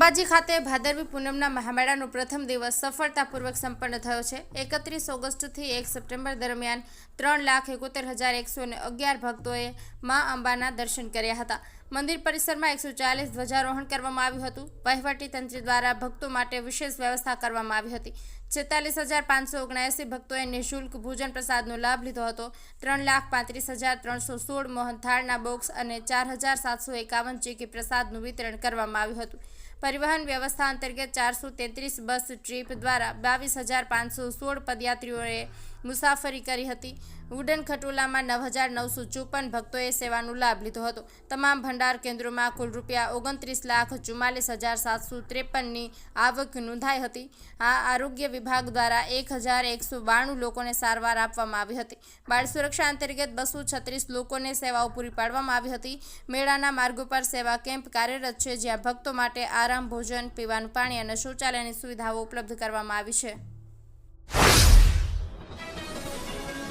અંબાજી ખાતે ભાદરવી પૂનમના મહામેળાનો પ્રથમ દિવસ સફળતાપૂર્વક સંપન્ન થયો છે. એકત્રીસ ઓગસ્ટથી એક સપ્ટેમ્બર દરમિયાન ત્રણ લાખ એકોતેર હજાર એકસો ને અગિયાર ભક્તોએ મા અંબાના દર્શન કર્યા હતા. મંદિર પરિસરમાં એકસો ચાલીસ ધ્વજારોહણ કરવામાં આવ્યું હતું. વહીવટી તંત્ર દ્વારા ભક્તો માટે વિશેષ વ્યવસ્થા કરવામાં આવી હતી. છેતાલીસ હજાર પાંચસો ઓગણએંસી ભક્તોએ નિઃશુલ્ક ભોજન પ્રસાદનો લાભ લીધો હતો. ત્રણ લાખ પાંત્રીસ હજાર ત્રણસો સોળ મોહનથાળના બોક્સ અને ચાર હજાર સાતસો એકાવન ચીકી પ્રસાદનું વિતરણ કરવામાં આવ્યું હતું. પરિવહન વ્યવસ્થા અંતર્ગત ચારસો તેત્રીસ બસ ટ્રીપ દ્વારા બાવીસ હજાર પાંચસો સોળ પદયાત્રીઓએ મુસાફરી કરી હતી. ઉડન ખટોલામાં નવ હજાર નવસો ચોપન ભક્તોએ સેવાનો લાભ લીધો હતો. તમામ ભંડાર કેન્દ્રોમાં કુલ રૂપિયા ઓગણત્રીસ લાખ ચુમ્માલીસ હજાર સાતસો ત્રેપનની આવક નોંધાઈ હતી. આ આરોગ્ય વિભાગ દ્વારા એક હજાર એકસો બાણું લોકોને સારવાર આપવામાં આવી હતી. બાળ સુરક્ષા અંતર્ગત બસો છત્રીસ લોકોને સેવાઓ પૂરી પાડવામાં આવી હતી. મેળાના માર્ગો પર સેવા કેમ્પ કાર્યરત છે, જ્યાં ભક્તો માટે આરામ, ભોજન, પીવાનું પાણી અને શૌચાલયની સુવિધાઓ ઉપલબ્ધ કરવામાં આવી છે.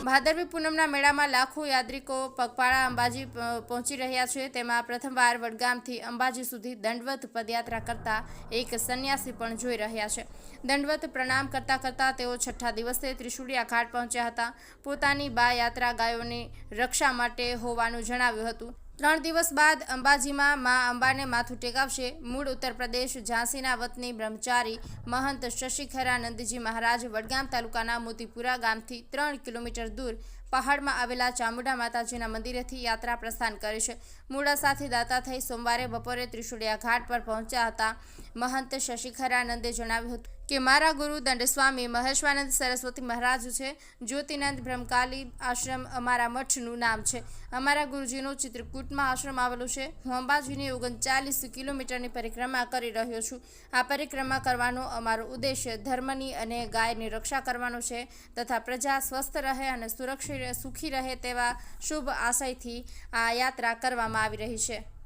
ભાદરવી પૂનમના મેળામાં લાખો યાત્રિકો પગપાળા અંબાજી પહોંચી રહ્યા છે. તેમાં પ્રથમવાર વડગામથી અંબાજી સુધી દંડવત પદયાત્રા કરતા એક સંન્યાસી પણ જોઈ રહ્યા છે. દંડવત પ્રણામ કરતા કરતા તેઓ છઠ્ઠા દિવસે ત્રિશુળિયા ઘાટ પહોંચ્યા હતા. પોતાની બા યાત્રા ગાયોની રક્ષા માટે હોવાનું જણાવ્યું હતું. ત્રણ દિવસ બાદ અંબાજીમાં મા અંબાને માથું ટેકાવશે. મૂળ ઉત્તર પ્રદેશ ઝાંસીના વતની બ્રહ્મચારી મહંત શશિખરાનંદજી મહારાજ વડગામ તાલુકાના મોતીપુરા ગામથી ત્રણ કિલોમીટર દૂર પહાડમાં આવેલા ચામુંડા માતાજીના મંદિરેથી યાત્રા પ્રસ્થાન કરે છે. મોડાસાથી દાતા થઈ સોમવારે બપોરે ત્રિશુળિયા ઘાટ પર પહોંચ્યા હતા. મહંત શશિખરાનંદે જણાવ્યું હતું કે મારા ગુરુ દંડસ્વામી મહેશ્વાનંદ સરસ્વતી મહારાજ છે, જ્યોતિનંદ બ્રહ્મકાલી આશ્રમ અમારા મઠનું નામ છે. અમારા ગુરુજીનો ચિત્રકૂટમાં આશ્રમ આવેલો છે. હું અંબાજીની ઓગણચાલીસ કિલોમીટરની પરિક્રમા કરી રહ્યો છું. આ પરિક્રમા કરવાનો અમારો ઉદ્દેશ્ય ધર્મની અને ગાયની રક્ષા કરવાનો છે તથા પ્રજા સ્વસ્થ રહે અને સુરક્ષિત સુખી રહે તેવા શુભ આશયથી આ યાત્રા કરવામાં આવી રહી છે.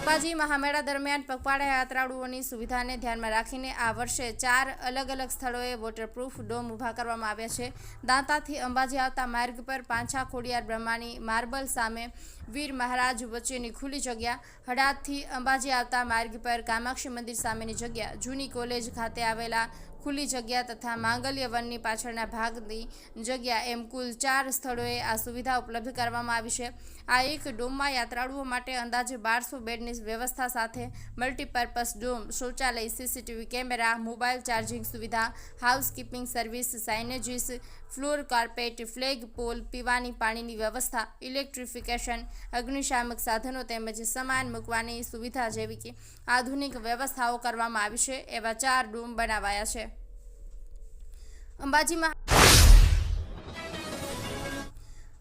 અંબાજી મહામેળા દરમિયાન પગપાળા યાત્રાળુઓની સુવિધાને ધ્યાનમાં રાખીને આ વર્ષે ચાર અલગ અલગ સ્થળોએ વોટરપ્રૂફ ડોમ ઊભા કરવામાં આવ્યા છે. દાંતાથી અંબાજી આવતા માર્ગ પર પાંછા ખોડિયાર બ્રહ્માની માર્બલ સામે વીર મહારાજ વચ્ચેની ખુલ્લી જગ્યા હડાદથી અંબાજી આવતા માર્ગ પર કામાક્ષી મંદિર સામેની જગ્યા, જૂની કોલેજ ખાતે આવેલા ખુલ્લી જગ્યા તથા માંગલ્ય વનની પાછળના ભાગની જગ્યા એમ કુલ ચાર સ્થળોએ આ સુવિધા ઉપલબ્ધ કરવામાં આવી છે. આ એક ડોમમાં યાત્રાળુઓ માટે અંદાજે બારસો બેડની વ્યવસ્થા સાથે મલ્ટીપર્પઝ ડોમ, શૌચાલય, સીસીટીવી કેમેરા, મોબાઈલ ચાર્જિંગ સુવિધા, housekeeping service, signages, floor carpet, flag pole, પીવાની પાણીની વ્યવસ્થા, ઇલેક્ટ્રિફિકેશન, અગ્નિશામક સાધનો તેમજ સામાન મૂકવાની સુવિધા જેવી કે આધુનિક વ્યવસ્થાઓ કરવામાં આવી છે એવા ચાર ડોમ બનાવાયા છે. અંબાજીમાં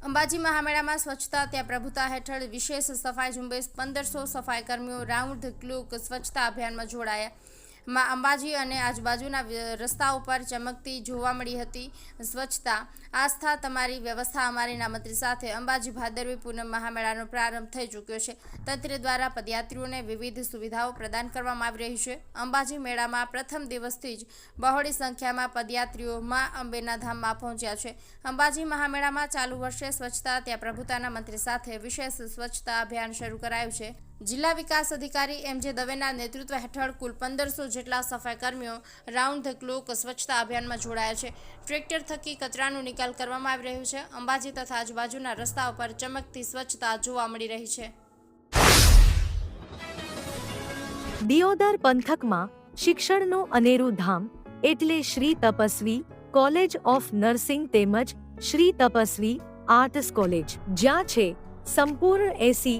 અંબાજી મહામેળામાં સ્વચ્છતા ત્યાં પ્રભુતા હેઠળ વિશેષ સફાઈ ઝુંબેશ પંદરસો સફાઈ કર્મીઓ રાઉન્ડ ધ ક્લોક સ્વચ્છતા અભિયાનમાં જોડાયા. માં અંબાજી અને આજુબાજુના રસ્તા ઉપર ચમકતી જોવા મળી હતી સ્વચ્છતા. આસ્થા તમારી વ્યવસ્થા અમારીના મંત્રી સાથે અંબાજી ભાદરવી પૂનમ મહામેળાનો પ્રારંભ થઈ ચૂક્યો છે. તંત્ર દ્વારા પદયાત્રીઓને વિવિધ સુવિધાઓ પ્રદાન કરવામાં આવી રહી છે. અંબાજી મેળામાં પ્રથમ દિવસથી જ બહોળી સંખ્યામાં પદયાત્રીઓ માં અંબેના ધામમાં પહોંચ્યા છે. અંબાજી મહામેળામાં ચાલુ વર્ષે સ્વચ્છતા, ત્યાં પ્રભુતાના મંત્રી સાથે વિશેષ સ્વચ્છતા અભિયાન શરૂ કરાયું છે. જિલ્લા વિકાસ અધિકારી એમ જે દવેના નેતૃત્વ હેઠળ કુલ પંદરસો જેટલા સફાઈ કર્મીઓ રાઉન્ડ ધ ક્લોક સ્વચ્છતા અભિયાનમાં જોડાયા છે. ટ્રેક્ટર થકી કચરાનો નિકાલ કરવામાં આવી રહ્યો છે. અંબાજી તથા આજુબાજુના રસ્તાઓ પર ચમકતી સ્વચ્છતા જોવા મળી રહી છે. દિયોદર પંથકમાં શિક્ષણનું અનેરું ધામ એટલે Shri Tapasvi college of nursing તેમજ શ્રી તપસ્વી આર્ટ્સ કોલેજ, જ્યાં છે સંપૂર્ણ AC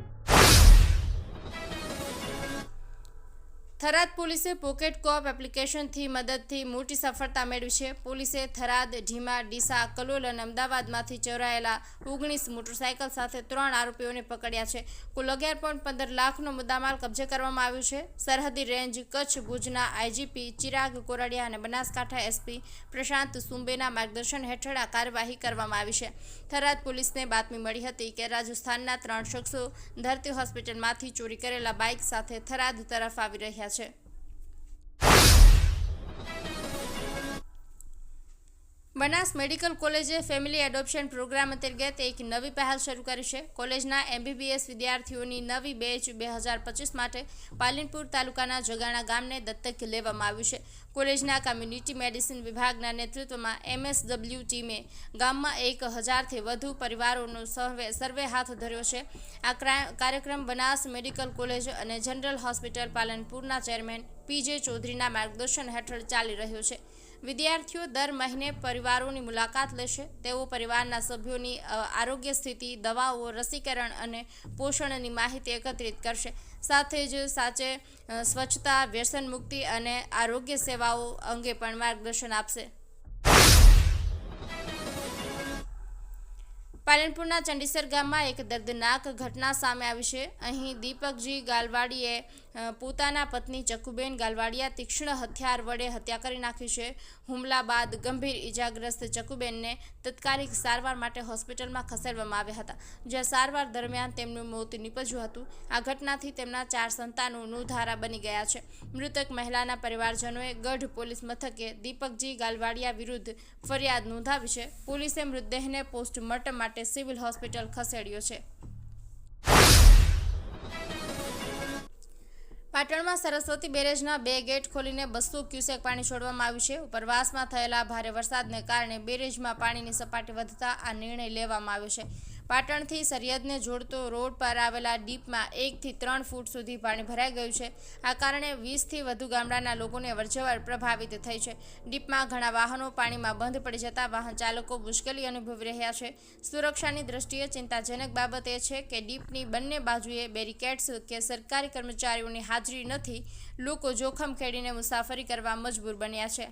Tharad પોલીસે પોકેટ કોપ એપ્લિકેશનથી મદદથી મોટી સફળતા મેળવી છે. પોલીસે થરાદ, ઢીમા, ડીસા, કલોલ અને અમદાવાદમાંથી ચોરાયેલા ઓગણીસ મોટરસાયકલ સાથે ત્રણ આરોપીઓને પકડ્યા છે. કુલ અગિયાર પોઈન્ટ પંદર લાખનો મુદ્દામાલ કબજે કરવામાં આવ્યો છે. સરહદી રેન્જ, કચ્છ, ભુજના આઈજીપી ચિરાગ કોરડિયા અને બનાસકાંઠા એસપી પ્રશાંત સુંબેના માર્ગદર્શન હેઠળ આ કાર્યવાહી કરવામાં આવી છે. થરાદ પોલીસને બાતમી મળી હતી કે રાજસ્થાનના ત્રણ શખ્સો ધરતી હોસ્પિટલમાંથી ચોરી કરેલા બાઇક સાથે થરાદ તરફ આવી રહ્યા છે બનાસ મેડિકલ કોલેજે ફેમિલી એડોપ્શન પ્રોગ્રામ અંતર્ગત એક નવી પહેલ શરૂ કરી છે. કોલેજના એમબીબીએસ વિદ્યાર્થીઓની નવી બેચ બે હજાર પચીસ માટે પાલનપુર તાલુકાના જગાણા ગામને દત્તક લેવામાં આવ્યું છે. કોલેજના કમ્યુનિટી મેડિસિન વિભાગના નેતૃત્વમાં એમએસડબલ્યુ ટીમે ગામમાં એક હજારથી વધુ પરિવારોનો સર્વે સર્વે હાથ ધર્યો છે. આ ક્રા- કાર્યક્રમ બનાસ મેડિકલ કોલેજ અને જનરલ હોસ્પિટલ પાલનપુરના ચેરમેન પીજે ચૌધરીના માર્ગદર્શન હેઠળ ચાલી રહ્યો છે. વિદ્યાર્થીઓ દર મહિને પરિવારોની મુલાકાત લેશે. તેઓ પરિવારના સભ્યોની આરોગ્ય સ્થિતિ, દવાઓ, રસીકરણ અને પોષણની માહિતી એકત્રિત કરશે. સાથે જ સાચે સ્વચ્છતા, વ્યસન મુક્તિ અને આરોગ્ય સેવાઓ અંગે પણ માર્ગદર્શન આપશે. પાલનપુરના ચંડીસર ગામમાં એક દર્દનાક ઘટના સામે આવી છે. અહીં દીપકજી ગાલવાડીએ પોતાના પત્ની ચકુબેન ગાલવાડિયા તીક્ષ્ણ હથિયાર વડે હત્યા કરી નાખી છે. હુમલા બાદ ગંભીર ઈજાગ્રસ્ત ચકુબેનને તત્કાલિક સારવાર માટે હોસ્પિટલમાં ખસેડવામાં આવ્યા હતા. જ્યાં સારવાર દરમિયાન તેમનું મોત નીપજ્યું હતું. આ ઘટનાથી તેમના ચાર સંતાનો નુધારા બની ગયા છે. મૃતક મહિલાના પરિવારજનોએ ગઢ પોલીસ મથકે દીપકજી ગાલવાડિયા વિરુદ્ધ ફરિયાદ નોંધાવી છે. પોલીસે મૃતદેહને પોસ્ટમોર્ટમ માટે સિવિલ હોસ્પિટલ ખસેડ્યો છે. પાટણમાં સરસ્વતી બેરેજના બે ગેટ ખોલીને બસો ક્યુસેક પાણી છોડવામાં આવ્યું છે. ઉપરવાસમાં થયેલા ભારે વરસાદને કારણે બેરેજમાં પાણીની સપાટી વધતા આ નિર્ણય લેવામાં આવ્યો છે. પાટણથી સરિયદને જોડતો રોડ પર આવેલા ડીપમાં એકથી ત્રણ ફૂટ સુધી પાણી ભરાઈ ગયું છે. આ કારણે વીસથી વધુ ગામડાના લોકોને અવરજવર પ્રભાવિત થઈ છે. ડીપમાં ઘણા વાહનો પાણીમાં બંધ પડી જતા વાહન ચાલકો મુશ્કેલી અનુભવી રહ્યા છે. સુરક્ષાની દ્રષ્ટિએ ચિંતાજનક બાબત એ છે કે ડીપની બંને બાજુએ બેરિકેડ્સ કે સરકારી કર્મચારીઓની હાજરી નથી. લોકો જોખમ ખેડીને મુસાફરી કરવા મજબૂર બન્યા છે.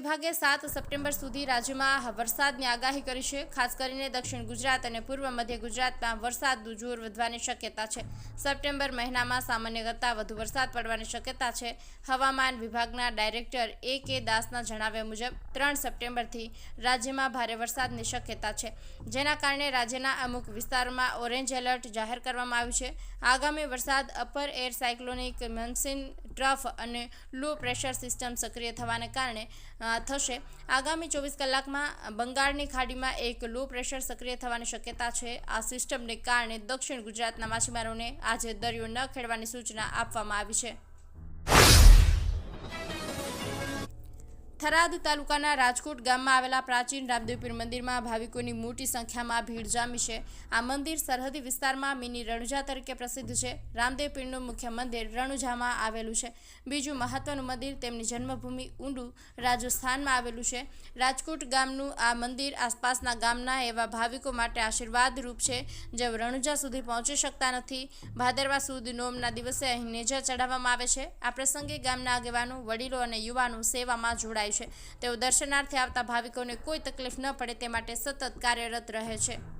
વિભાગે સાત સપ્ટેમ્બર સુધી રાજ્યમાં વરસાદની આગાહી કરી છે. ખાસ કરીને દક્ષિણ ગુજરાત અને પૂર્વ મધ્ય ગુજરાતમાં વરસાદનું જોર વધવાની શક્યતા છે. સપ્ટેમ્બર મહિનામાં સામાન્ય કરતાં વધુ વરસાદ પડવાની શક્યતા છે. હવામાન વિભાગના ડાયરેક્ટર એ કે દાસના જણાવ્યા મુજબ, ત્રણ સપ્ટેમ્બરથી રાજ્યમાં ભારે વરસાદની શક્યતા છે. જેના કારણે રાજ્યના અમુક વિસ્તારોમાં ઓરેન્જ એલર્ટ જાહેર કરવામાં આવ્યું છે. આગામી વરસાદ અપર એર સાયક્લોનિક મનસિન ટ્રફ અને લો પ્રેશર સિસ્ટમ સક્રિય થવાને કારણે થશે. આગામી ચોવીસ કલાકમાં બંગાળની ખાડીમાં એક લો પ્રેશર સક્રિય થવાની શક્યતા છે. આ સિસ્ટમને કારણે દક્ષિણ ગુજરાતના માછીમારોને આજે દરિયો ન ખેડવાની સૂચના આપવામાં આવી છે. થરાદ તાલુકાના રાજકોટ ગામમાં આવેલા પ્રાચીન રામદેવપીર મંદિરમાં ભાવિકોની મોટી સંખ્યામાં ભીડ જામી છે. આ મંદિર સરહદી વિસ્તારમાં મિની રણુજા તરીકે પ્રસિદ્ધ છે. રામદેવપીરનું મુખ્ય મંદિર રણુજામાં આવેલું છે. બીજું મહત્વનું મંદિર તેમની જન્મભૂમિ ઊંડુ રાજસ્થાનમાં આવેલું છે. રાજકોટ ગામનું આ મંદિર આસપાસના ગામના એવા ભાવિકો માટે આશીર્વાદરૂપ છે. જે રણુજા સુધી પહોંચી શકતા નથી. ભાદરવા સુદ નોમના દિવસે અહીં નેજા ચડાવવામાં આવે છે. આ પ્રસંગે ગામના આગેવાનો, વડીલો અને યુવાનો સેવામાં જોડાય છે. તેઓ દર્શનાર્થે આવતા ભાવિકોને કોઈ તકલીફ ન પડે, તે માટે સતત કાર્યરત રહે છે.